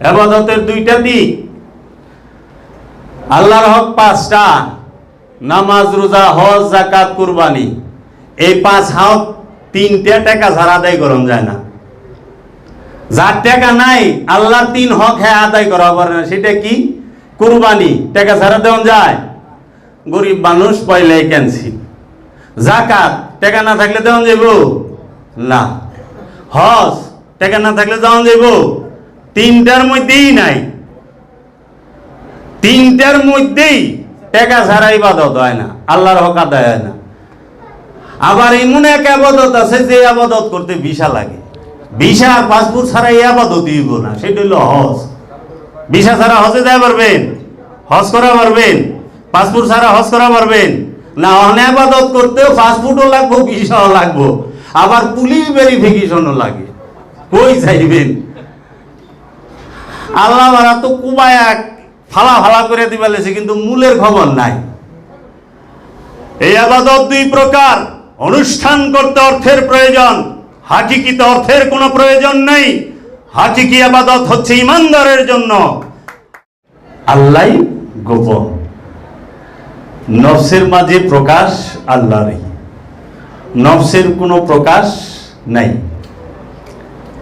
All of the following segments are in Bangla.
আবাদতের দুইটা দিক। আল্লাহর হক পাঁচটা, নামাজ, রোজা, হজ জাকাত কুরবানি। এই পাঁচ হক তিনটা টাকা ছাড়া আদায় করন যায় না। যার টাকা নাই, আল্লাহর তিন হক হ্যাঁ আদায় করা পারে না। সেটা কি? কুরবানি। টাকা ছাড়া দেওয়া যায়, গরিব মানুষ পয়লাই ক্যান্সি জাকাত টাকা না থাকলে দেওয়া যাইব? না। হজ। টাকা না থাকলে দেওয়া যাইব? তিনটার মধ্যেই নাই। তিনটার মধ্যেই টাকা ছাড়া ইবাদত হয় না, আল্লাহর হক আদায় হয় না। আবার এমন এক আবাদত আছে যে আবাদত করতে ভিসা লাগে। ভিসা পাসপোর্ট ছাড়া এই আবাদত দিব না, সেটা হলো হজ। ভিসা ছাড়া হজে যায় পারবেন, হজ করা পারবেন, পাসপোর্ট ছাড়া হজ করা পারবেন। না অনেক আবাদত করতেও পাসপোর্টও লাগবো, ভিসাও লাগবো। আবার পুলিশ ভেরিফিকেশনও লাগে। কই চাইবেন আল্লাহ মারা তো কুবায়া ফালা ফালা করে দিবালেছে কিন্তু মূলের খবর নাই। এই আবাদত দুই প্রকার। অনুষ্ঠান করতে অর্থের প্রয়োজন, হাকিকিতে অর্থের কোনো প্রয়োজন নেই। হাকিকি আবাদত হচ্ছে ইমানদারের জন্য। আল্লাহ গোপন। নফসের মাঝে প্রকাশ আল্লাহরই। নফসের কোনো প্রকাশ নাই।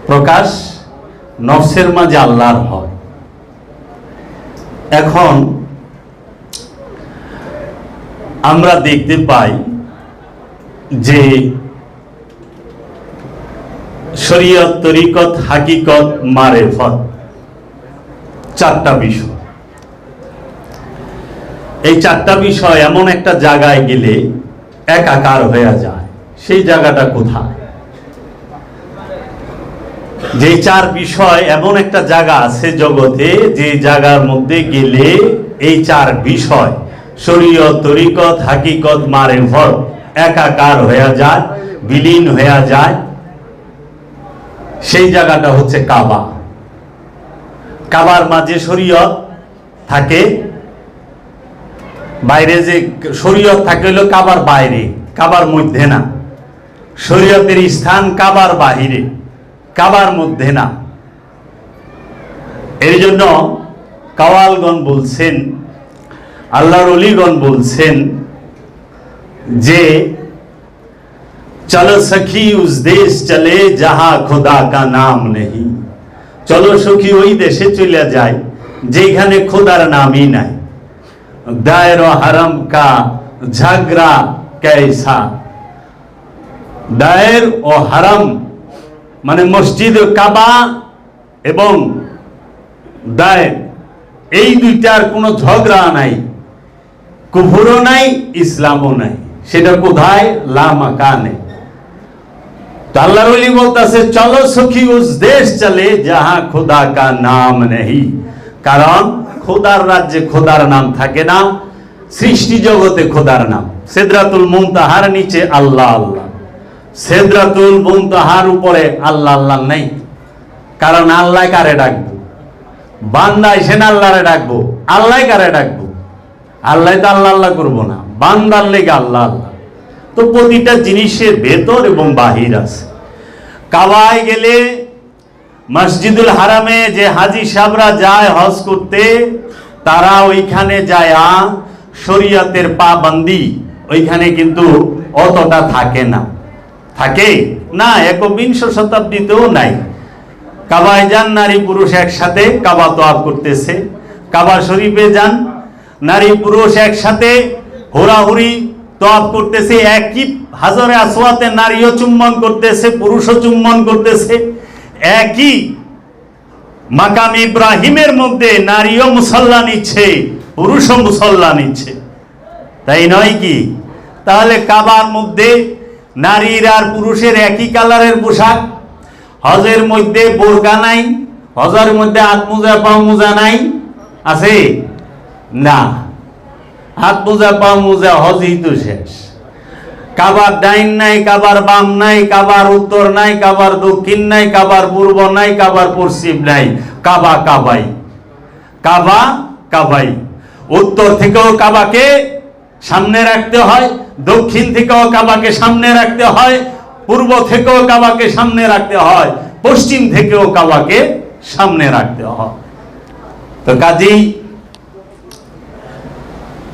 প্রকাশ নফসের মাঝে আল্লাহর হয় এখন আমরা দেখতে পাই যে শরীয়ত, তরিকত, হাকিকত মারেফত চারটা বিষয়। এই চারটা বিষয় এমন একটা জায়গায় গেলে একাকার হয়ে যায়। সেই জায়গাটা কোথায়? যে চার বিষয় এমন একটা জায়গা আছে জগতে, যে জায়গার মধ্যে গেলে এই চার বিষয়, শরীয়ত, তরিকত, হাকিকত মারেফত একাকার হয়ে যায়, বিলীন হয়ে যায়। সেই জায়গাটা হচ্ছে কাবা। কাবার মাঝে শরীয়ত থাকে, বাইরে যে শরীয়ত থাকে হলো কাবার বাইরে, কাবার মধ্যে না। শরীয়তের স্থান কাবার বাহিরে। কাবার মধ্যে না। এই জন্য কাওয়ালগণ বলছেন, আল্লাহর অলিগণ বলছেন যে, চলো সখী, উস দেশ চলে, যাহা খোদা কা নাম নেই চলো সখী, ওই দেশে চলে যায় যেখানে খোদার নামই নাই। দায়ের হারাম কা ঝগড়া कैसा দায়ের ও হারাম মানে মসজিদ কাবা এবং দায়ের এই দুইটার কোনো ঝগড়া নাই, কুফুরও নাই, ইসলামও নাই। সেটা কোথায়? লামাকানে তো আল্লাহর ওলি বলতেছে, চলো সখী, উস দেশ চলে, যাহা খোদা কা নাম নেই কারণ খোদার রাজ্যে খোদার নাম থাকে না, সৃষ্টি জগতে খোদার নাম। সেদরাতুল মুমতাহার নিচে আল্লাহ আল্লাহ। সেদরাতুল মুমতাহার উপরে আল্লাহ আল্লাহ নেই। কারণ আল্লাহ কারে ডাকবো? বান্দা এসে আল্লাহরে ডাকবো? আল্লাহ কারে ডাকবো? আল্লাহ তো আল্লাহ আল্লাহ করব না। বান্দার লেগে আল্লাহ আল্লাহ। তো প্রতিটা জিনিসের ভেতর এবং বাহির আছে। কাবায় গেলে মসজিদুল হারামে যে হাজি সাহরা যায় হজ করতে, তারা ওইখানে যায় শরীয়তের পাবন্দি। ওইখানে কিন্তু অতটা থাকে না। থাকে না একবিংশ শতাব্দীতেও নাই। কাবায় যান, নারী পুরুষ একসাথে, কাবা তোয়াব করতেছে। কাবা শরীফে যান, নারী পুরুষ একসাথে হোরাহুরি তোয়াব করতেছে। একই হাজারে আসওয়াতে নারীও চুম্বন করতেছে, পুরুষও চুম্বন করতেছে। একই মাকাম ইব্রাহিমের মধ্যে নারীও মুসল্লা নিচ্ছে, পুরুষও মুসল্লা নিচ্ছে। তাই নয় কি? তাহলে কাবার মধ্যে নারীর আর পুরুষের একই কালারের পোশাক। হজের মধ্যে বোরকা নাই, হজের মধ্যে হাত মোজা পাও মোজা নাই, আছে? না। হাত মোজা পাও মোজা হজই তো শেষ। কাবার ডাইন নাই, কাবার বাম নাই, কাবার উত্তর নাই, কাবার দক্ষিণ নাই, কাবার পূর্ব নাই, কাবার পশ্চিম নাই। কাবা কাবাই। কাবা কাবাই। উত্তর থেকেও কাবাকে সামনে রাখতে হয়, দক্ষিণ থেকেও কাবাকে সামনে রাখতে হয়, পূর্ব থেকেও কাবাকে সামনে রাখতে হয়, পশ্চিম থেকেও কাবাকে সামনে রাখতে হয়। তো কাজেই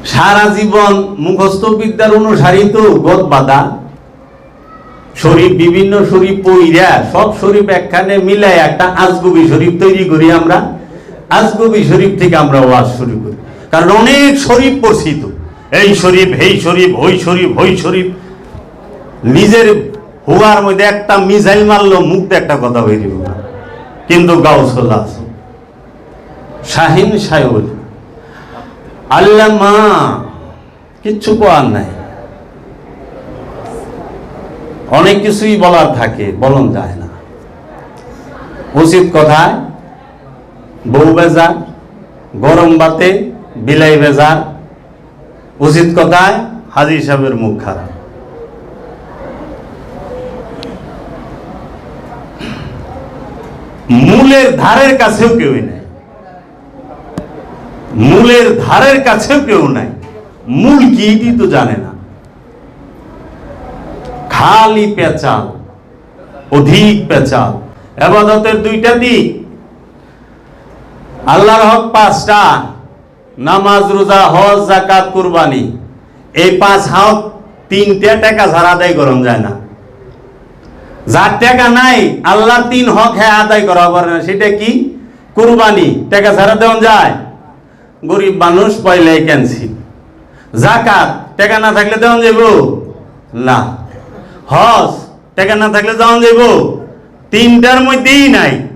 সারা জীবন মুখস্থ বিদ্যার অনুসারী তো গদ বাধা শরীফ, বিভিন্ন শরীফ পইরা, সব শরীফ একখানে মিলাই একটা আজগুবি শরীফ তৈরি করি আমরা। আজগুবি শরীফ থেকে আমরা ওয়াজ শুরু করি। কারণ অনেক শরীফ পড়ছি তো। এই শরীফ এই শরীফ ওই শরীফ ওই শরীফ। নিজের হুয়ার মধ্যে একটা মিসাইল মারলো, মুখতে একটা কথা বেরিয়ে না কিন্তু গাউসল্লাহ আছে। শাহিন সাহেব আল্লাহ মা কিচ্ছু কোয়ার নাই। অনেক কিছুই বলার থাকে, বলন যায় না। উচিত কথায়, বউ বেজার, গরম বাতে, বিলাই বেজার উচিত কথায়? হাজি সাহেবের মুখ খারাপ। মূলের ধারের কাছেও কেউই নাই। মূলের ধারের কাছেও কেউ নাই। মূল কি তো জানে না। খালি পেঁচাল, অধিক পেঁচাল। এবাদতের দুইটা দিক। আল্লাহর হক পাঁচটা। নামাজ, রোজা, হজ জাকাত কুরবানি। এই পাঁচ হক তিনটা টাকা ছাড়া আদায় করন যায় না। যার টাকা নাই আল্লাহ তিন হক হ্যাঁ আদায় করা পারে না। সেটা কি? কুরবানি। টাকা ছাড়া দেওয়া যায়? গরিব মানুষ পয়লাই ক্যান্সি জাকাত টাকা না থাকলে দেওয়া যাব না। হজ। টাকা না থাকলে দেওয়া যাব তিনটার মধ্যেই নাই।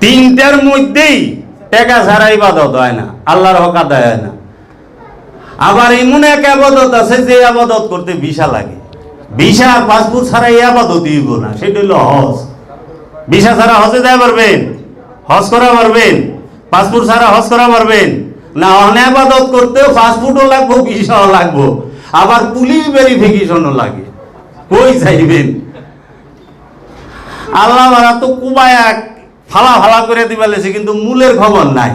তিনটার মধ্যেই টাকা ছাড়া ইবাদত হয় না, আল্লাহর হক আদায় হয় না। আবার এমন এক আবাদত আছে, যে আবাদত করতে ভিসা লাগে। ভিসা, পাসপোর্ট ছাড়া এই আবাদত দিব না, সেটা হলো হজ। ভিসা ছাড়া হজে যায় পারবেন, হজ করা পারবেন, পাসপোর্ট ছাড়া হজ করা পারবেন। না অনেক আবাদত করতেও পাসপোর্টও লাগবো, ভিসাও লাগবো। আবার পুলিশ ভেরিফিকেশনও লাগে। কই চাইবেন আল্লাহ তো কুবায়া ফালা ফালা করে দিবা লেছে, কিন্তু মূলের খবর নাই।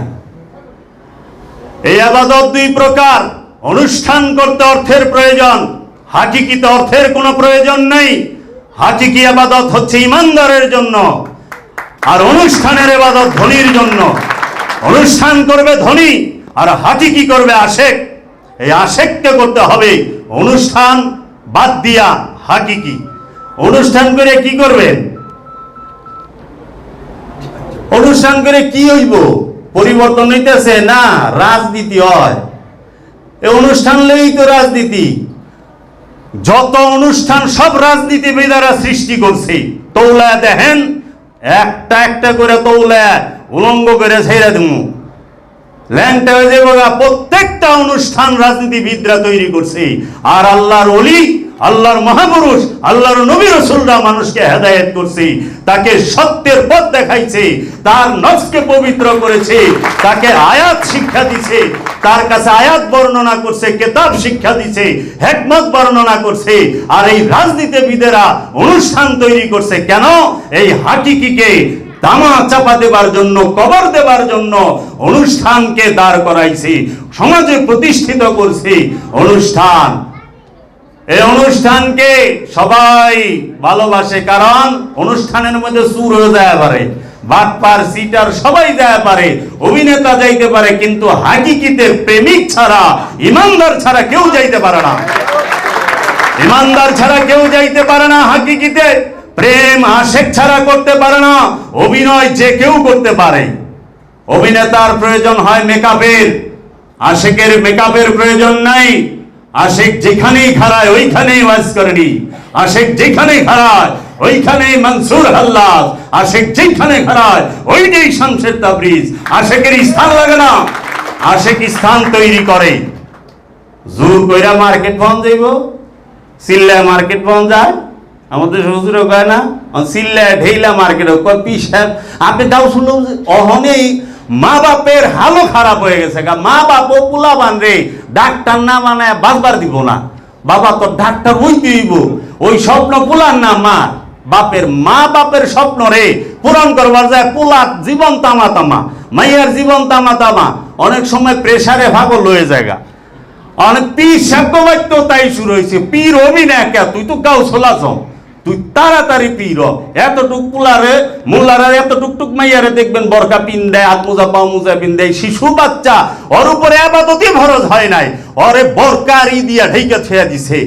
এই আবাদত দুই প্রকার। অনুষ্ঠান করতে অর্থের প্রয়োজন, হাকিকিতে অর্থের কোনো প্রয়োজন নেই। হাকিকি আবাদত হচ্ছে ইমানদারের জন্য, আর অনুষ্ঠানের আবাদত ধনির জন্য। অনুষ্ঠান করবে ধনী, আর হাকিকি করবে আশেক। এই আশেককে করতে হবে। অনুষ্ঠান বাদ দিয়া হাকিকি। অনুষ্ঠান করে কি করবেন? অনুষ্ঠান করে কি হইব? পরিবর্তন হইতেছে না, রাজনীতি হয়। এ অনুষ্ঠান লেই তো রাজনীতি। যত অনুষ্ঠান সব রাজনীতিবিদারা সৃষ্টি করছে তৌলা দেখেন, একটা একটা করে তৌলা উলঙ্গ করে ছেড়ে দেবো ল্যাংটা হয়ে যাব। প্রত্যেকটা অনুষ্ঠান রাজনীতিবিদরা তৈরি করছে। আর আল্লাহর অলি আল্লাহর মহাপুরুষ, আল্লাহর নবী রসুলরা মানুষকে হেদায়েত করছে, তাকে সত্যের পথ দেখাইছে, তার নফসকে পবিত্র করেছে, তাকে আয়াত শিক্ষা দিছে, তার কাছে আয়াত বর্ণনা করছে, কেতাব শিক্ষা দিছে, হেকমত বর্ণনা করছে, আর এই রাজনীতিবিদেরা অনুষ্ঠান তৈরি করছে। কেন? এই হাকিকিকে তামা চাপা দেবার জন্য, কবর দেবার জন্য অনুষ্ঠানকে দাঁড় করাইছে, সমাজে প্রতিষ্ঠিত করছে অনুষ্ঠান। এই অনুষ্ঠানকে সবাই ভালোবাসে, কারণ অনুষ্ঠানের মধ্যে সুর হয়ে যায় পারে বাটপার সিটার সবাই যায় পারে, অভিনেতা যাইতে পারে, কিন্তু হাকিকিতে প্রেমিক ছাড়া, ইমানদার ছাড়া কেউ যাইতে পারে না। ইমানদার ছাড়া কেউ যাইতে পারে না হাকিকিতে, প্রেম আশেক ছাড়া করতে পারে না, অভিনয় যে কেউ করতে পারে। অভিনেতার প্রয়োজন হয় মেকআপের, আশেকের মেকআপের প্রয়োজন নাই। আশেক যেখানেই খাড়ায় ওইখানেই ওয়াজ করেনি। আশেক যেখানেই খাড়ায় ওইখানেই মনসুর হাল্লাস আশেক যেখানে খাড়ায় ওইটাই শামশের তাবরিজ। আশেকের স্থান লাগে না। আশেক স্থান তৈরি করে। জোর কইরা মার্কেট বন্ধ যাইব সিল্লায় মার্কেট বন্ধ যায়। আমাদের শ্বশুরও কয় না সিল্লায় ঢেইলা মার্কেট কয় সাহেব আপনি তাও শুনলাম যে অহনেই মা বাপের হালও খারাপ হয়ে গেছে গা। মা বাপ পোলা বান রে, ডাক্তার না মানে বাঁচবার দিব না। বাবা তো ডাক্তার হইতে হইব। ওই স্বপ্ন পোলার না মা বাপের মা বাপের স্বপ্ন রে, পূরণ করবার যায় পোলা জীবন তামা তামা মাইয়ার জীবন তামা তামা অনেক সময় প্রেসারে ভাগল হয়ে জায়গা অনেক পীর সাক্ষ্যবাক্য তাই শুরু হয়েছে। পীর না কে তুই তো গাও চলাছ তুই তাড়াতাড়ি পির এতটুক পুলারে, মোল্লারা এতটুক টুক মাইয়ারে দেখবেন বরকা পিন দেয় হাত মোজা পা মোজা পিন দেয়। শিশু বাচ্চা, ওর উপরে আবাদতই ফরজ হয় নাই। ওরে বরকার দিয়া ঢেকে ছেয়া দিছে।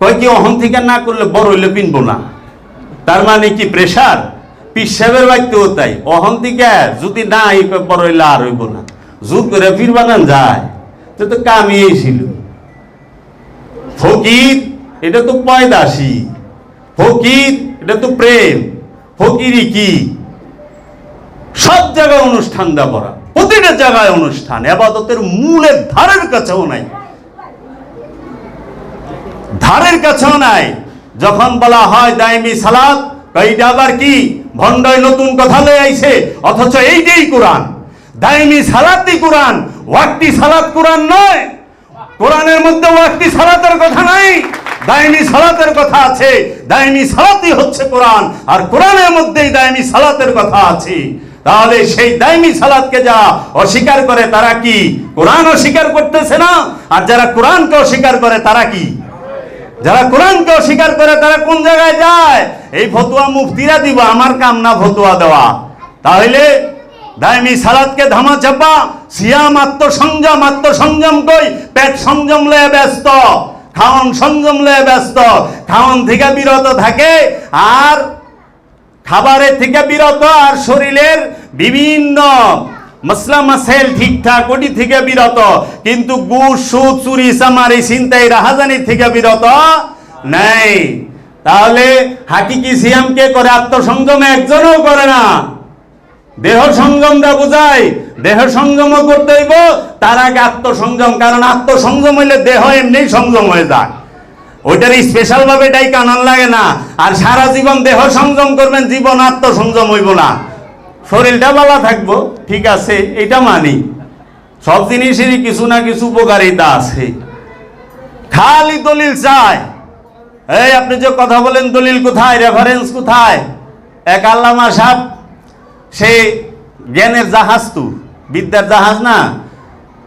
কয় কি, অহন থেকে না করলে বড় হইলে পিনবো না? তার মানে কি প্রেশার পিসাবের বাক্যও তাই। অহন থেকে যদি না এই বড় হইলে আর হইব না। জোর করে ফির বানান যায়। তো তো কামিয়েই ছিল। ফকির, এটা তো পয়দাসী। ফকির, এটা তো প্রেম। ফকিরি কি? সব জায়গায় অনুষ্ঠান দেওয়া করা প্রতিটা জায়গায় অনুষ্ঠান, আবাদতের মূলের ধারের কাছেও নাই। ধারের কাছেও নাই। যখন বলা হয় দায়মি সালাদ এইটা আবার কি? ভণ্ডয় নতুন কথা লয়ে আইছে, অথচ এইটাই কোরআন। দাইমি সালাতই কোরআন, ওয়াক্তি সালাত কোরআন নয়। কোরআনের মধ্যে ওয়াক্তি সালাতের কথা নাই। দাইমি সালাতের কথা আছে দাইমি সালাতই হচ্ছে কোরআন, আর কোরআনের মধ্যেই দাইমি সালাতের কথা আছে। তাহলে সেই দাইমি সালাতকে যা অস্বীকার করে তারা কি? কোরআন অস্বীকার করতেছে না? আর যারা কোরআনকে অস্বীকার করে তারা কি? যারা কোরআনকে অস্বীকার করে তারা কোন জায়গায় যায়? এই ফতুয়া মুফতিরা দিব, আমার কাম না ফতুয়া দেওয়া। তাহলে দায়মি সালাদকে ধামা চাপা, সিয়াম, আত্মসংযম আত্মসংযম কই? পেট সংযম লয়ে ব্যস্ত। খাওয়ান সংযম লয়ে ব্যস্ত। খাওয়ান থেকে বিরত থাকে আর খাবারের থেকে বিরত আর শরীরের বিভিন্ন মশলা মাসেল ঠিকঠাক ওটি থেকে বিরত। কিন্তু গুড় সুদ চুরি সামারি চিন্তাই রাহাজানি থেকে বিরত নাই। তাহলে সিয়াম কে করে আত্মসংযম একজনও করে না। দেহ সংযম দা বোঝায় দেহ সংযমও করতে হইব, তার আগে আত্মসংযম, কারণ আত্মসংযম হইলে দেহ এমনি সংযম হয়ে যায়। ওইটার স্পেশাল ভাবে এটাই কানন লাগে না। আর সারা জীবন দেহ সংযম করবেন, জীবন আত্মসংযম হইব না। শরীরটা ভালো থাকব, ঠিক আছে, এটা মানি। সব জিনিসেরই কিছু না কিছু উপকারিতা আছে। খালি দলিল চায় এই, আপনি যে কথা বলেন, দলিল কোথায়? রেফারেন্স কোথায়? এক আল্লামা সাহেব সে জ্ঞানের জাহাজ তু, বিদ্যার জাহাজ না।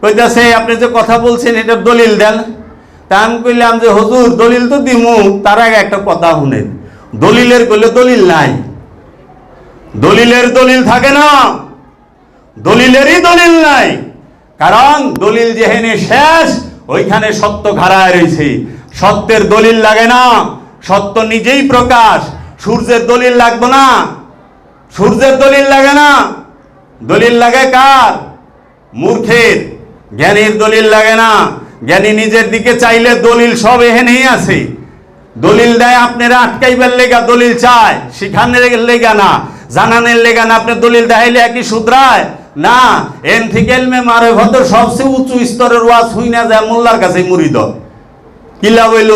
কইতাছে, আপনি যে কথা বলছেন, এটা দলিল দেন। তা আমি কইলাম যে, হুজুর, দলিল তো দিমু, তার আগে একটা কথা শুনেন। দলিলের কইলে দলিল নাই। দলিলের দলিল থাকে না। দলিলেরই দলিল নাই। কারণ দলিল যেখানে শেষ, ওইখানে সত্য ঘাড়ায় রয়েছে সত্যের দলিল লাগে না। সত্য নিজেই প্রকাশ। সূর্যের দলিল লাগবে না। সূর্যের দলিল লাগে না। দলিল লাগে কার? মূর্খের। জ্ঞানীর দলিল লাগে না। জ্ঞানী নিজের দিকে চাইলে দলিল সব এখানেই আছে। দলিল দেয় আপনারা আটকাইবার লেগা দলিল চায়, শিখানের লেগা না। জানানের লেগা না, আপনি দলিল দেখাইলে একই শুধরায়। না, এন থেকে এলমে মারে ভত সবচেয়ে উঁচু স্তরের ওয়াজ হই না যায় মোল্লার কাছে মুড়িদ। কিলা বইল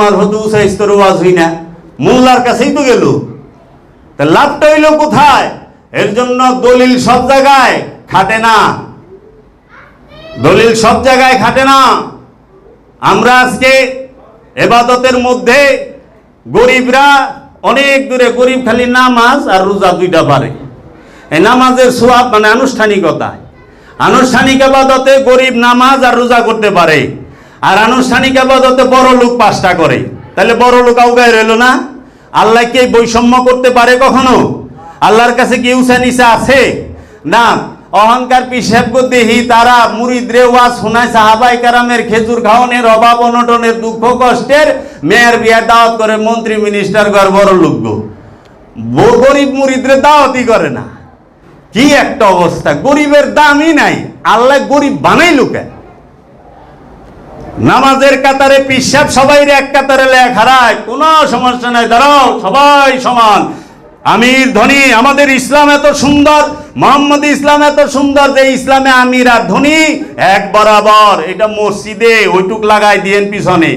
মার হত উঁচা স্তরের ওয়াজ হই না। মোল্লার কাছেই তো গেল। তা লাভটা হইল কোথায়? এর জন্য দলিল সব জায়গায় খাটে না। দলিল সব জায়গায় খাটে না। আমরা আজকে এবাদতের মধ্যে গরিবরা অনেক দূরে, গরিব খালি নামাজ আর রোজা দুইটা পারে। এই নামাজের সোয়াব মানে আনুষ্ঠানিকতা আনুষ্ঠানিক আবাদতে গরিব নামাজ আর রোজা করতে পারে। আর আনুষ্ঠানিক আবাদতে বড় লোক পাঁচটা করে। তাহলে বড় লোক আউগায় রইল না? আল্লাহ কি বৈষম্য করতে পারে কখনো? আল্লাহর কাছে কি উঁচা নিচা আছে? না, অহংকার, পিসাব দেহি তারা, মুরিদরে, ওয়াজ শোনায়, সাহাবাই কারামের খেজুর খাওয়ানোর অভাব, অনটনের দুঃখ, কষ্টের মেয়ের বিয়ার দাওয়াত করে মন্ত্রী মিনিস্টার ঘর, বড়। ব- গরিব, মুরিদরে দাওয়াতই করে না। কি একটা অবস্থা, গরিবের দামই নাই। আল্লাহ গরিব বানাই লোকে নামাজের কাতারে পিসাব সবাই এক কাতারে লেখা রায় কোনো সমস্যা নাই, দাঁড়াও, সবাই সমান। আমির ধনী, আমাদের ইসলাম এত সুন্দর, মোহাম্মদ ইসলাম এত সুন্দর যে ইসলামে আমির আর ধনী এক বরাবর। এটা মসজিদে, ওইটুক লাগাই দিয়েন পিছনে।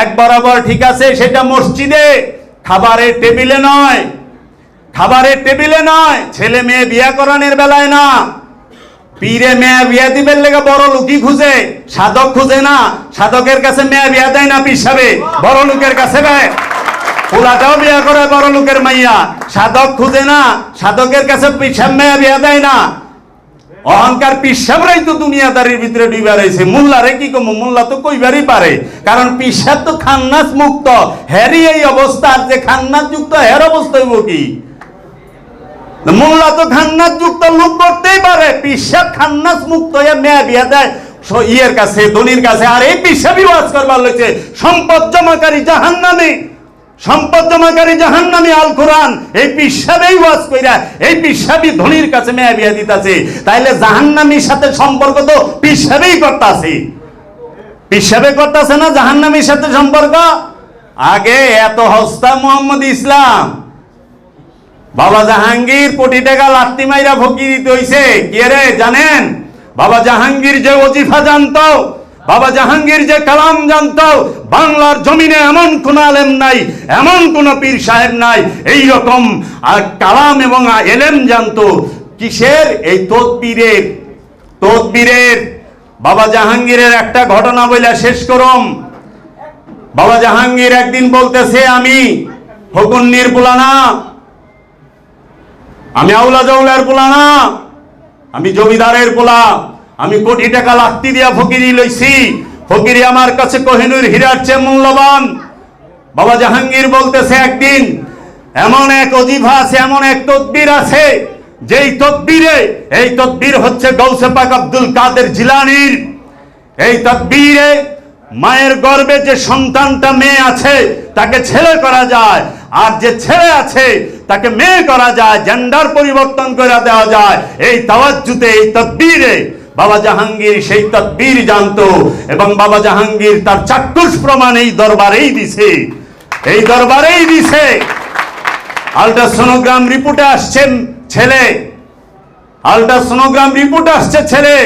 এক বরাবর ঠিক আছে, সেটা মসজিদে, খাবারের টেবিলে নয়। খাবারের টেবিলে নয়, ছেলে মেয়ে বিয়া করানোর বেলায় না। পীরে মেয়ে বিয়া দিবেন লেগে বড় লোকই খুঁজে। সাধক খুঁজে না, সাধকের কাছে মেয়ে বিয়া দেয় না পিসাবে। বড় লোকের কাছে দেয় পোলাটাও বিয়া করে বড় লোকের মাইয়া। সাধক খুঁজে না, সাধকের কাছে পিসাব মেয়ে বিয়া দেয় না। অহংকার পিসাবরাই তো দুনিয়াদারির ভিতরে ডুবা রয়েছে। মোল্লারে কি কম, মোল্লা তো কইবারই পারে। কারণ পিসাব তো খান্নাস মুক্ত। হ্যারি এই অবস্থা যে খান্নাস যুক্ত, হের অবস্থা হইব কি? মোল্লা তো খান্নাস যুক্ত লোক করতেই পারে, পিসাব খান্নাস মুক্ত হয়ে মেয়া বিয়া দেয়। ইয়ের কাছে, ধনির কাছে, আর এই পিসাবই ওয়াজ করবার লইছে। সম্পদ জমাকারী জাহান্নামে, সম্পদ জমাকারী জাহান্নামী আল কোরআন, এই পিসাবেই ওয়াজ কইরা, এই পিসাবই ধনির কাছে মেয়া বিয়া দিতাছে। তাইলে জাহান্নামীর সাথে সম্পর্ক তো পিসাবেই করতাছে। পিসাবে করতাছে না জাহান্নামীর সাথে সম্পর্ক? আগে এত হস্তা মোহাম্মদ ইসলাম। বাবা জাহাঙ্গীর কোটি টাকা লাত্তি মাইরা ফকিরিত হইছে। কে রে, জানেন? বাবা জাহাঙ্গীর যে ওজিফা জানত, বাবা জাহাঙ্গীর যে কালাম জানতো, বাংলার জমিনে এমন কোন আলেম নাই, এমন কোন পীর সাহেব নাই এই রকম কালাম এবং এলেম জানতো। কিসের? এই তদবীরের তদবীরের। বাবা জাহাঙ্গীরের একটা ঘটনা বইলা শেষ করম। বাবা জাহাঙ্গীর একদিন বলতেছে, আমি ফকুন্নির পুলানা আমি আউলা জাউলার পোলা না। আমি জমিদারের পোলা। আমি কোটি টাকা লাত্তি দিয়া ফকিরি লইছি। ফকিরি আমার কাছে কোহিনুর হীরার চেয়ে মূল্যবান। বাবা জাহাঙ্গীর বলতেছে একদিন, এমন এক অজিফা আছে, এমন এক তদবির আছে, যেই তদবিরে এই তদবির হচ্ছে গৌসে পাক আব্দুল কাদের জিলানির। এই তদবিরে মায়ের গর্ভে যে সন্তানটা মেয়ে আছে, তাকে ছেলে করা যায়। আর যে ছেলে আছে, তাকে মেয়ে করা যায় জেন্ডার পরিবর্তন করে দেওয়া যায়। এই তাওয়াজ্জুতে, এই তদবিরে বাবা জাহাঙ্গীর সেই তদবির জানতো এবং বাবা জাহাঙ্গীর তার চাক্ষুষ প্রমাণ এই দরবারেই দিছে। এই দরবারেই দিছে। আলট্রাসোনোগ্রাম রিপোর্টে আসছেন ছেলে। আলট্রাসোনোগ্রাম রিপোর্ট আসছে ছেলে।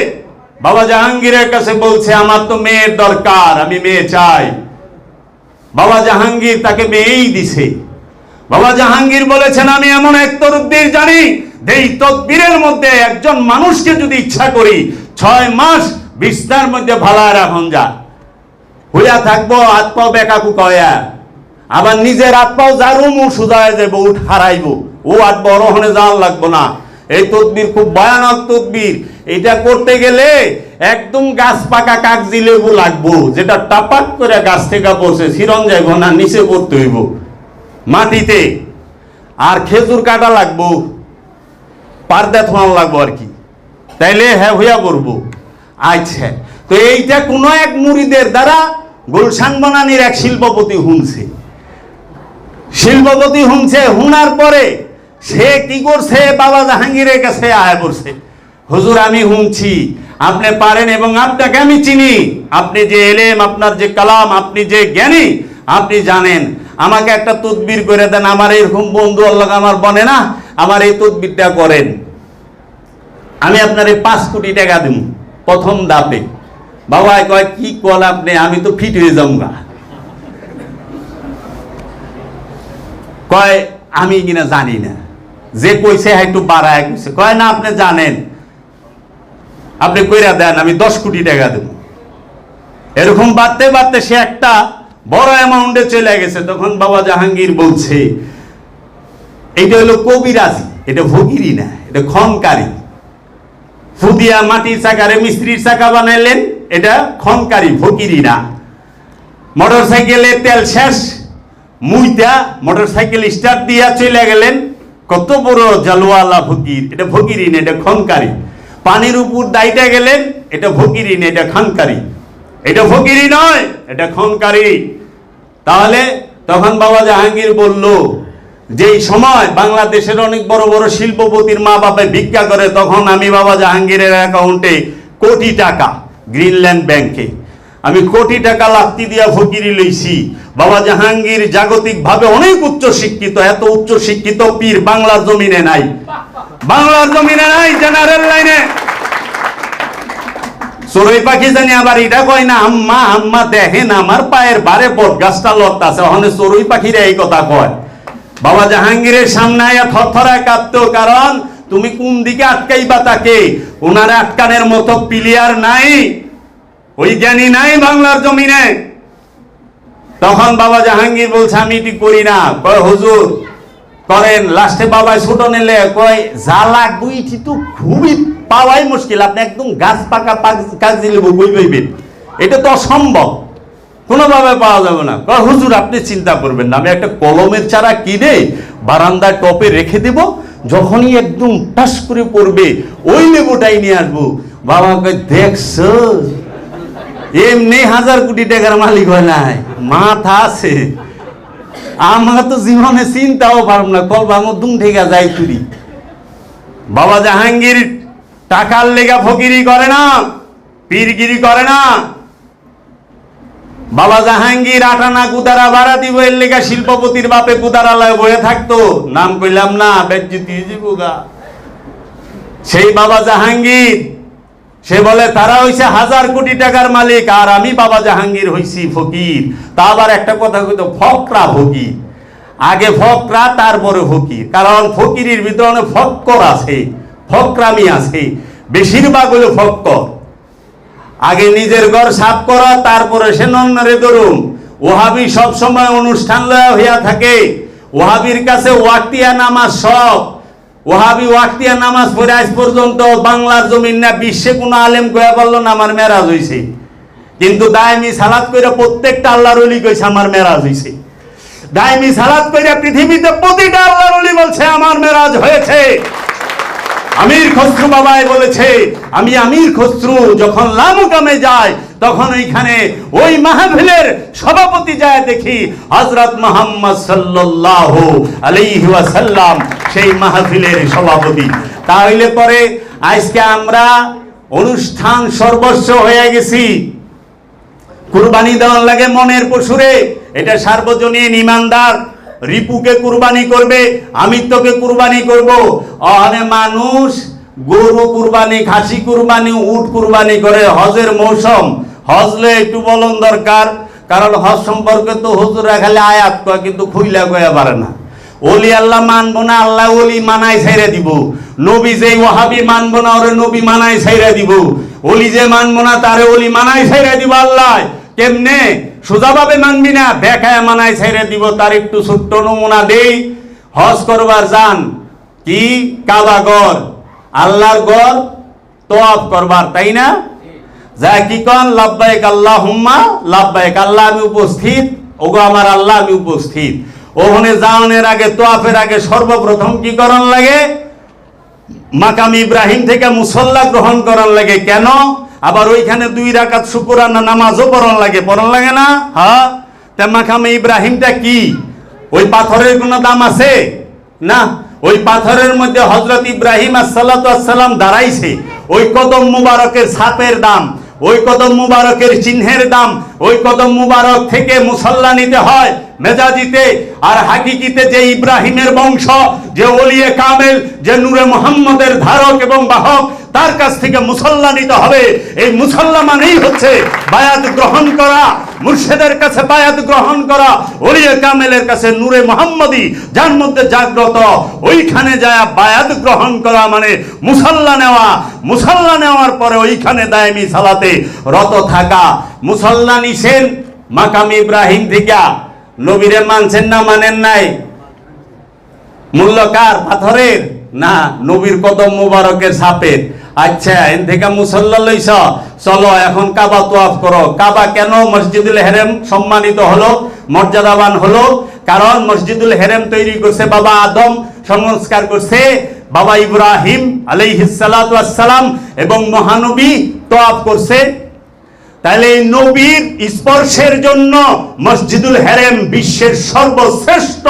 বাবা জাহাঙ্গীরের কাছে বলছে, আমার তো মেয়ের দরকার, আমি মেয়ে চাই। বাবা জাহাঙ্গীর তাকে মেয়েই দিছে। বাবা জাহাঙ্গীর বলেছেন, আমি এমন এক তরুদ্দির জানি এই তদবিরের মধ্যে একজন মানুষকে যদি ইচ্ছা করি, ছয় মাস বিস্তার মধ্যে ভালায় রাখন যা। হইয়া থাকব, হাত পাও বেকাকু কয়া। আবার নিজের হাত পাও যারও মুখ সুদায় দেবো, উঠ হারাইব। ও আর বড় হনে লাগবো না। এই তদবির খুব ভয়ানক তদবির এটা করতে গেলে একদম গাছ পাকা কাগজি লেবু লাগবো, যেটা টাপাক করে গাছ থেকে পড়ছে ছিরন যাইব না নিচে পড়তে হইব। মাটিতে। আর খেজুর কাটা লাগবো, পারদা থোয়ান লাগবো আর কি। তাইলে হ্যাঁ হইয়া করব। আচ্ছা তো এইটা কোনো এক মুড়িদের দ্বারা গুলশান বনানির এক শিল্পপতি হুনছে। শিল্পপতি হুনছে, হুনার পরে সে কি করছে? বাবা জাহাঙ্গীরের কাছে আয় করছে। হুজুর, আমি হুনছি। আপনি পারেন এবং আপনাকে আমি চিনি। আপনি যে এলেম, আপনার যে কালাম, আপনি যে জ্ঞানী, আপনি জানেন। আমাকে একটা তদবির করে দেন, আমার এরকম বন্ধু আল্লাহ আমার বনে না, আমার এই তদবিরটা করেন। আমি আপনার এই পাঁচ কোটি টাকা দিব প্রথম দাপে বাবা কয়, কি কল আপনি? আমি তো ফিট হয়ে যাব গা কয়, আমি কিনা জানি না। যে কইছে একটু বাড়ায় কইছে। কয়, না, আপনি জানেন। আপনি কইরা দেন, আমি দশ কোটি টাকা দেব এরকম বাড়তে বাড়তে সে একটা বড় অ্যামাউন্টে চলে গেছে, তখন বাবা জাহাঙ্গীর বলছে এটা হলো কবিরাজি, এটা ভগিরি না, এটা খনকারী। ফুদিয়া মাটির চাকারে মিস্ত্রির চাকা বানাইলেন, এটা খনকারী ফকিরি না। মোটর সাইকেলে তেল শেষ মুইটা মোটর সাইকেল স্টার্ট দিয়া চলে গেলেন, কত বড় জালওয়ালা ফকির এটা ফকিরি না, এটা খনকারী। পানির উপর দাইটা গেলেন, এটা ফকিরি না, এটা খানকারী। এটা ফকিরি নয়, এটা খনকারী। তাহলে তখন বাবা জাহাঙ্গীর বলল, যেই সময় বাংলাদেশের অনেক বড় বড় শিল্পপতির মা বাপে ভিক্ষা করে, তখন আমি বাবা জাহাঙ্গীরের অ্যাকাউন্টে কোটি টাকা গ্রিনল্যান্ড ব্যাংকে, আমি কোটি টাকা লাত্তি দিয়া ফকিরি লইছি। বাবা জাহাঙ্গীর জাগতিকভাবে অনেক উচ্চ শিক্ষিত, এত উচ্চ শিক্ষিত পীর বাংলার জমিনে নাই। বাংলার জমিনে নাই, জেনারেল লাইনে। চড়ুই পাখি জানি আবার এটা কয় না, আম্মা আম্মা, দেখেন আমার পায়ের বারে বট গাছটা আছে ওখানে চড়ুই পাখিরা এই কথা কয়। বাবা জাহাঙ্গীরের সামনে আয়া থরথরায় কাঁপতো কারণ তুমি কোন দিকে আটকাইবা তাকে? ওনার আটকানের মতো প্লেয়ার নাই, ওই জ্ঞানী নাই বাংলার জমিনে। তখন বাবা জাহাঙ্গীর বলছে, আমি এটি করি না। কয়, হুজুর, করেন। লাস্টে বাবাই ছোট নিলে কয় যা লাগবে ইটি তো খুবই পাওয়াই মুশকিল, আপনি একদম গাছ পাকা কাজ দিলে বই পাইবেন। এটা তো অসম্ভব। কোনোভাবে পাওয়া যাবে না। হুজুর, আপনি চিন্তা করবেন না, আমি একটা কলমের চারা কিনে বারান্দার টপে রেখে দেব, যখনই একদম টাস করে পড়বে, ওই লেবুটাই নিয়ে আসব। বাবা কয় দেখছ এমনি হাজার কোটি টাকার মালিক হয় নাই, মাথা আছে। আমরা তো জীবনে চিন্তাও পারব না কল আমার দুম থেকে যাই তুরি বাবা জাহাঙ্গীর টাকার লেগা ফকিরি করে না, পীরগিরি করে না। বাবা জাহাঙ্গীর আটানা কুদারা দিব এর লেগা শিল্পপতির বাপে কুদারালয় বয়ে থাকতো। নাম কইলাম না সেই বাবা জাহাঙ্গীর, সে বলে, তারা হইছে হাজার কোটি টাকার মালিক, আর আমি বাবা জাহাঙ্গীর হইছি ফকির। তা আবার একটা কথা কইতো, ফকরা ফকির। আগে ফকরা, তারপরে ফকির। কারণ ফকিরির ভিতরে অনেক ফক্কর আছে। ফকরামি আছে। বেশিরভাগ হলো ফক্কর আগে নিজের ঘর সাফ করা, তারপরে সে নন্নরে ধরুন ওহাবি সব সময় অনুষ্ঠান লয়া হইয়া থাকে। ওহাবির কাছে ওয়াক্তিয়া নামাজ সব। ওহাবি ওয়াক্তিয়া নামাজ পড়ে আজ পর্যন্ত বাংলার জমিন না, বিশ্বে কোনো আলেম কয়া বলল না, আমার মেরাজ হইছে। কিন্তু দায়মি সালাত কইরা প্রত্যেকটা আল্লাহর অলি কইছে, আমার মেরাজ হইছে। দায়মি সালাত কইরা পৃথিবীতে প্রতিটা আল্লাহর অলি বলছে, আমার মেরাজ হয়েছে। আমির খসরু বাবাই বলেছে, আমি আমির খসরু, যখন লামুকামে যাই, তখন ওইখানে ওই মাহফিলের সভাপতি যায় দেখি, হযরত মুহাম্মদ সাল্লাল্লাহু আলাইহি ওয়াসাল্লাম, সেই মাহফিলের সভাপতি। তাহলে পরে আজকে আমরা অনুষ্ঠান সর্বস্ব হয়ে গেছি। কুরবানি দেওয়ার লাগে মনের পশুরে, এটা সার্বজনীন ইমানদার। রিপুকে কুরবানি করবে, আমিত্বকে কুরবানি করব। অহনে মানুষ গরু কুরবানি, খাসি কুরবানি, উট কুরবানি করে। হজের মৌসুম, হজলে একটু বলন দরকার, কারণ হজ সম্পর্কে তো হুজুরা খালি আয়াত কয়, কিন্তু খুইলা কয়া পারে না। ওলি আল্লাহ মানবো না, আল্লাহ ওলি মানাই ছাইরা দিব। নবী যে ওহাবি মানবো না, ওরে নবী মানাই ছাইরা দিব। ওলি যে মানবো না, তারে ওলি মানাই ছাইরা দিব আল্লাহ। কেমনে? সোজাভাবে মানবি না বেকায় মানাই ছাইরা দিব তার একটু ছোট্ট নমুনা দেই। হজ করবার যান, কি কাবা গড় আল্লাহর গড় তোয়াফ করবার, তাই না? যা কি কন লাভবাইক আল্লাহ হুম্মা লাভবাইক আল্লাহ, আমি উপস্থিত। ওগো আমার আল্লাহ, আমি উপস্থিত। ওখানে যাওয়ানের আগে তোয়াফের আগে সর্বপ্রথম কি করণ লাগে? মাকাম ইব্রাহিম থেকে মুসল্লা গ্রহণ করার লাগে। কেন? আবার ওইখানে দুই রাকাত শুকুরানা নামাজও পড়ন লাগে পড়ন লাগে না? হ্যাঁ? তা মাকামে ইব্রাহিমটা কি? ওই পাথরের কোনো দাম আছে? না? ওই পাথরের মধ্যে হজরত ইব্রাহিম আসসালাম দাঁড়াইছে। ওই কদম মুবারকের সাপের দাম, ওই কদম মুবারকের চিহ্নের দাম, ওই কদম মুবারক থেকে মুসল্লা নিতে হয় মেজাজিতে। আর হাকিকিতে যে ইব্রাহিমের বংশ, যে ওলিয়ে কামেল, যে নূরে মোহাম্মদের ধারক এবং বাহক তার কাছ থেকে মুসল্লা নিতে হবে। এই মুসল্লা মানেই হচ্ছে বায়াত গ্রহণ করা, মুর্শেদের কাছে বায়াত গ্রহণ করা, ওলিয়ে কামেলের কাছে নূরে মোহাম্মদি, যার মধ্যে জাগ্রত, ওইখানে যায় বায়াত গ্রহণ করা মানে মুসল্লা নেওয়া। মুসল্লা নেওয়ার পরে ওইখানে দায়মি সালাতে রত থাকা। মুসল্লা নিছেন মাকাম ইব্রাহিম থেকে নবীরে মানছেন না, মানেন নাই? মূল্য কার পাথরের? না, নবীর কদম মুবারকের সাপের। আচ্ছা এন থেকে মুসল্লা লইছ। চলো, এখন কাবা তোয়াফ করো। কাবা কেন মসজিদুল হেরেম সম্মানিত হলো, মর্যাদাবান হলো? কারণ মসজিদুল হেরেম তৈরি করছে বাবা আদম, সংস্কার করছে বাবা ইব্রাহিম আলাইহিসালাম এবং মহানবী তোয়াফ করছে। তাহলে এই নবীর স্পর্শের জন্য মসজিদুল হেরেম বিশ্বের সর্বশ্রেষ্ঠ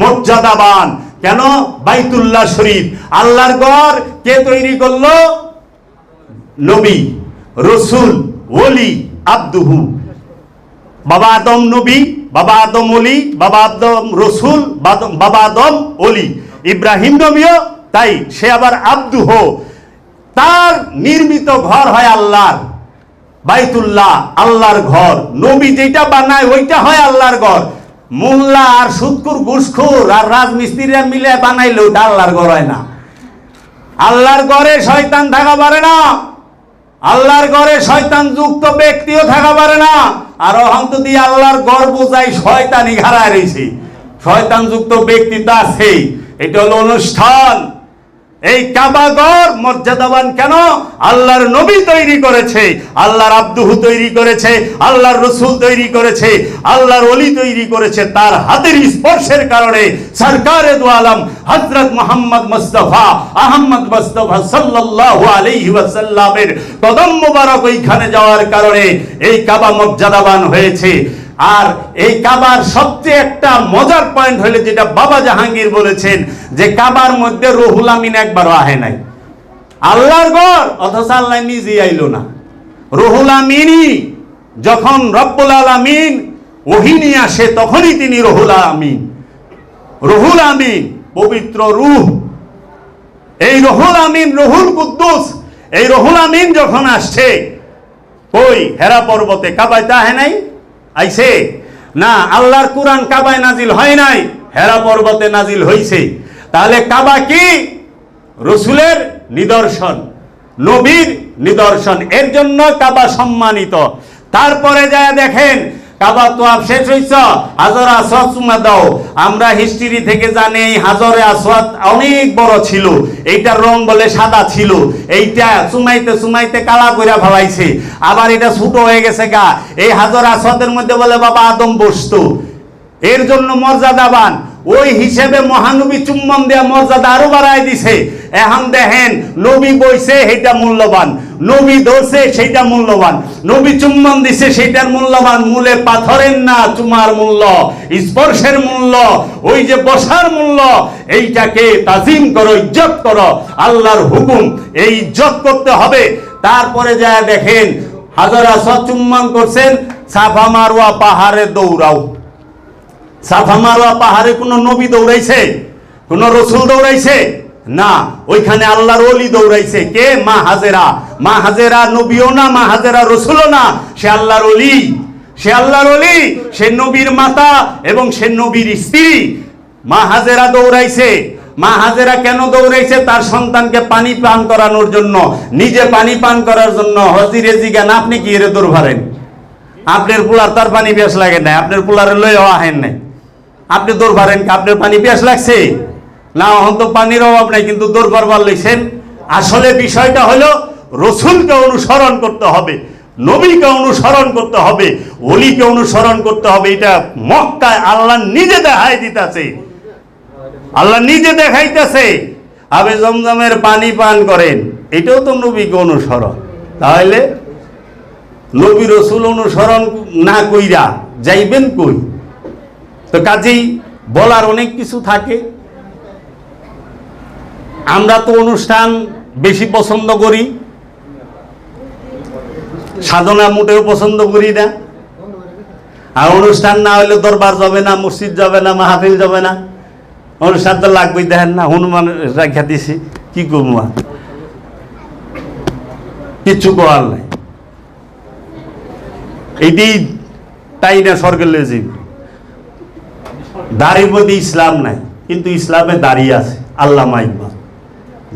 মর্যাদাবান কেন? বাইতুল্লাহ শরীফ। আল্লাহর গড় কে তৈরি করল? নবী। রসুল, ওলি, আব্দুহু। বাবা আদম নবী, বাবা আদম অলি বাবা আদম রসুল বাবা আদম অলি ইব্রাহিম নবীও তাই, সে আবার আব্দুহ। তার নির্মিত ঘর হয় আল্লাহর। বাইতুল্লাহ, আল্লাহর ঘর। নবী যেটা বানায়, ওইটা হয় আল্লাহর ঘর। মোল্লা আর সুৎকুর ঘুষখুর আর রাজমিস্ত্রিরা মিলে বানাইলে ওটা আল্লাহর গড়ায় না। আল্লাহর গড়ে শয়তান থাকা পারে না। আল্লাহর গড়ে শয়তান যুক্ত ব্যক্তিও থাকা পারে না। আর অহন্ত দিয়ে আল্লাহর গড় বোঝাই শয়তানি ঘাড়ায় রয়েছে। শয়তানযুক্ত ব্যক্তি তো আছেই এটা হলো অনুষ্ঠান। এই কাবাগর মর্যাদাবান কেন? আল্লাহর নবী তৈরি করেছে, আল্লাহর আব্দুহু তৈরি করেছে, আল্লাহর রসুল তৈরি করেছে, আল্লাহর অলি তৈরি করেছে, তার হাতের স্পর্শের কারণে সরকারে আলম হজরত মোহাম্মদ মুস্তফা আহমদ মুস্তফা সাল্লাল্লাহু আলাইহি ওয়াসাল্লামের কদম মোবারক ওইখানে যাওয়ার কারণে এই কাবা মর্যাদাবান হয়েছে। আর এই কাবার সবচেয়ে একটা মজার পয়েন্ট হলে যেটা বাবা জাহাঙ্গীর বলেছেন যে কাবার মধ্যে রহুল আমিন একবারও আহে নাই। আল্লাহর ঘর, অথচ আল্লাহ নিজেই আইলো না। রহুল আমিনই যখন রব্বুল আলামিন ওহিনী আসে, তখনই তিনি রহুল আমিন। রহুল আমিন, পবিত্র রুহ। এই রহুল আমিন, রহুল কুদ্দুস, এই রহুল আমিন যখন আসছে ওই হেরা পর্বতে কাবায় তাহে নাই? আইছে? না, আল্লাহর কোরআন কাবায় নাজিল হয় নাই, হেরা পর্বতে নাজিল হইছে। তাহলে কাবা কি? রসুলের নিদর্শন, নবীর নিদর্শন। এর জন্য কাবা সম্মানিত। তারপরে যা দেখেন কাবা তো আপ শেষ হইছ, হাজর আসওয়াদ চুমা দাও। আমরা হিস্ট্রি থেকে জানি এই হাজরে আসওয়াদ অনেক বড় ছিল। এইটার রং বলে সাদা ছিল। এইটা চুমাইতে চুমাইতে কালা কইরা ফেলাইছে। আবার এটা ছোট হয়ে গেছে গা। এই হাজর আসওয়াদের মধ্যে বলে বাবা আদম বসতো। এর জন্য মর্যাদাবান। ওই হিসেবে মহানবী চুম্বন দেয়া মর্যাদা আরও বাড়ায় দিছে। এখন দেখেন, নবী বইছে এটা মূল্যবান। নবী ধরছে সেটা মূল্যবান। নবী চুম্বন দিছে সেটার মূল্যবান। মূলে পাথরের না চুমার মূল্য, স্পর্শের মূল্য, ওই যে বসার মূল্য, এইটাকে তাজিম করো, ইজ্জত করো, আল্লাহর হুকুম। এই ইজ্জত করতে হবে। তারপরে যা দেখেন, হাজারা চুম্বন করছেন, সাফা মারোয়া পাহাড়ে দৌড়াও। সাফা মারোয়া পাহাড়ে কোনো নবী দৌড়াইছে? কোনো রসুল দৌড়াইছে? না, ওইখানে আল্লাহর ওলি দৌড়াইছে। কে? মা হাজেরা। মা হাজেরা নবীও না, মা হাজেরা রসুলও না। সে আল্লাহর ওলি। সে আল্লাহর ওলি, সে নবীর মাতা এবং সে নবীর স্ত্রী। মা হাজেরা দৌড়াইছে। মা হাজেরা কেন দৌড়াইছে? তার সন্তানকে পানি পান করানোর জন্য। নিজে পানি পান করার জন্য। হজিরে জিগান, আপনি কি এর দৌড় ভারেন আপনার পোলার তার পানি পেঁয়াস লাগে না আপনার পোলারে লয়ে আহেন নাই। আপনি দৌড় পারেন কি? আপনার পানি পেঁয়াস লাগছে? না, এখন তো পানির অভাব নাই, কিন্তু দৌড় লইছেন আসলে বিষয়টা হলো, রসুলকে অনুসরণ করতে হবে, নবীকে অনুসরণ করতে হবে অলিকে অনুসরণ করতে হবে, এটা মক্কায় আল্লাহ নিজে দেখাই দিতেছে। আল্লাহ নিজে দেখাইতেছে। আবে জমজমের পানি পান করেন, এটাও তো নবীকে অনুসরণ। তাহলে নবী রসুল অনুসরণ না কইরা যাইবেন কই? তো কাজেই বলার অনেক কিছু থাকে। আমরা তো অনুষ্ঠান বেশি পছন্দ করি। সাধনা মোটেও পছন্দ করি না। আর অনুষ্ঠান না হলে দরবার যাবে না, মসজিদ যাবে না, মাহফিল যাবে না। অনুষ্ঠান তো লাগবেই, দেখেন না, হনুমান রাখা দিছি, কি করব আর? কিচ্ছু করার নাই। এইটি তাই না স্বর্গের লেজি মধ্যে ইসলাম নাই, কিন্তু ইসলামে দাঁড়িয়ে আছে, আল্লাহ ইকবাল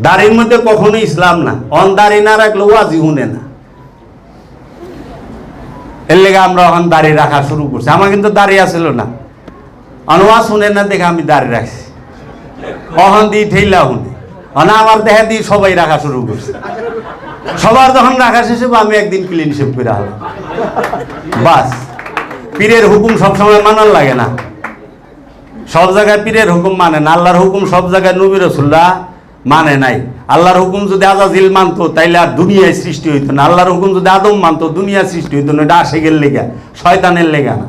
দাড়ির মধ্যে কখনো ইসলাম না। অন দাড়ি না রাখলে ওয়াজি শুনে না। এর লেগে আমরা এখন দাড়ি রাখা শুরু করছি। আমার কিন্তু দাড়ি আসছিল না। অনওয়াজ শুনে না দেখে আমি দাড়ি রাখছি। অহন দিয়ে ঠেলা শুনে অনা আমার দেহে দিয়ে সবাই রাখা শুরু করছে। সবার যখন রাখা শেষ হবে, আমি একদিন ক্লিন শেপ করে হলাম বাস। পীরের হুকুম সবসময় মানার লাগে না। সব জায়গায় পীরের হুকুম মানে না। আল্লাহর হুকুম সব জায়গায় নবী রসুল্লাহ মানে নাই। আল্লাহর হুকুম যদি আজাজিল মানতো, তাইলে আর দুনিয়ায় সৃষ্টি হইতো না। আল্লাহর হুকুম যদি আদম মানতো দুনিয়া সৃষ্টি হইতো না। এটা আশেগের লেগা, শয়তানের লেগা না।